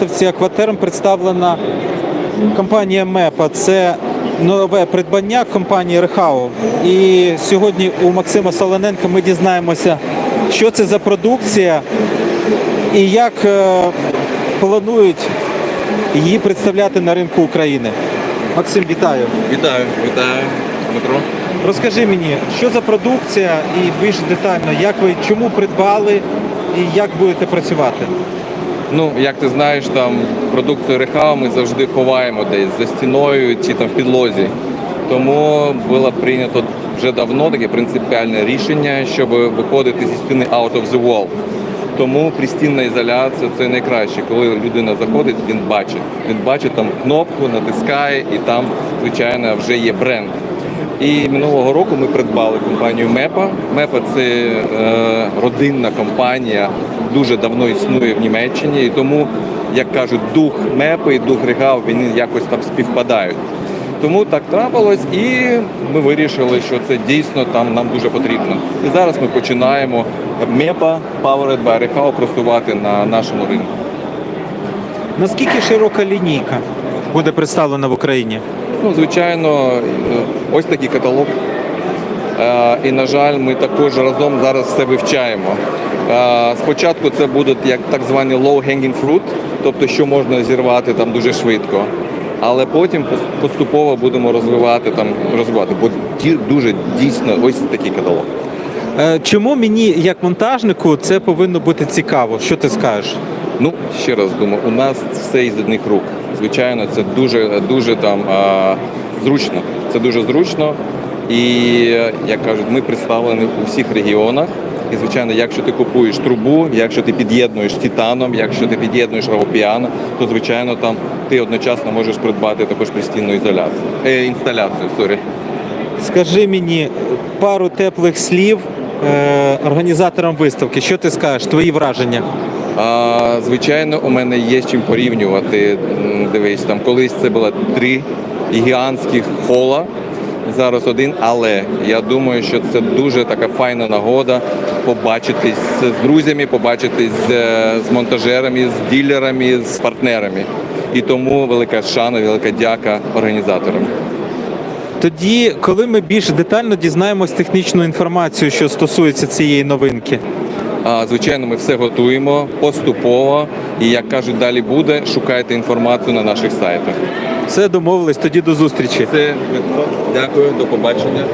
виставці Акватерм представлена компанія МЕПА. Це нове придбання компанії Рехау. І сьогодні у Максима Солоненка ми дізнаємося, що це за продукція і як е, планують її представляти на ринку України. Максим, вітаю. Вітаю, вітаю, Дмитро. Розкажи мені, що за продукція і більш детально, як ви чому придбали і як будете працювати? Ну, як ти знаєш, там продукцію Рехау ми завжди ховаємо десь за стіною чи там в підлозі. Тому було прийнято вже давно таке принципіальне рішення, щоб виходити зі стіни out of the wall. Тому пристінна ізоляція це найкраще. Коли людина заходить, він бачить. Він бачить там кнопку, натискає, і там, звичайно, вже є бренд. І минулого року ми придбали компанію Мепа. Мепа це е, родинна компанія, дуже давно існує в Німеччині, і тому, як кажуть, дух Мепи і дух Регау вони якось там співпадають. Тому так трапилось, і ми вирішили, що це дійсно там нам дуже потрібно. І зараз ми починаємо Мепа Powered by Rehau просувати на нашому ринку. Наскільки широка лінійка буде представлена в Україні? Ну, звичайно, е, ось такий каталог. Е, І, на жаль, ми також разом зараз все вивчаємо. Е, Спочатку це будуть як так звані low-hanging fruit, тобто що можна зірвати там дуже швидко. Але потім поступово будемо розвивати там розвивати, бо дуже дійсно ось такий каталог. Е, Чому мені, як монтажнику, це повинно бути цікаво? Що ти скажеш? Ну, ще раз думаю, у нас все із одних рук. Звичайно, це дуже дуже там зручно. Це дуже зручно. І як кажуть, ми представлені у всіх регіонах. І звичайно, якщо ти купуєш трубу, якщо ти під'єднуєш титаном, якщо ти під'єднуєш равопіано, то звичайно там ти одночасно можеш придбати також пристінну ізоляцію е, інсталяцію. Сорі. Скажи мені пару теплих слів е, організаторам виставки. Що ти скажеш? Твої враження? А, звичайно, у мене є з чим порівнювати. Дивись, там колись це було три гігантських хола, зараз один, але я думаю, що це дуже така файна нагода побачитись з друзями, побачитись з, е, з монтажерами, з ділерами, з партнерами. І тому велика шана, велика дяка організаторам. Тоді, коли ми більш детально дізнаємось технічну інформацію, що стосується цієї новинки. А, Звичайно, ми все готуємо поступово. І як кажуть, далі буде. Шукайте інформацію на наших сайтах. Все домовились, тоді до зустрічі. Все, Дякую, до побачення.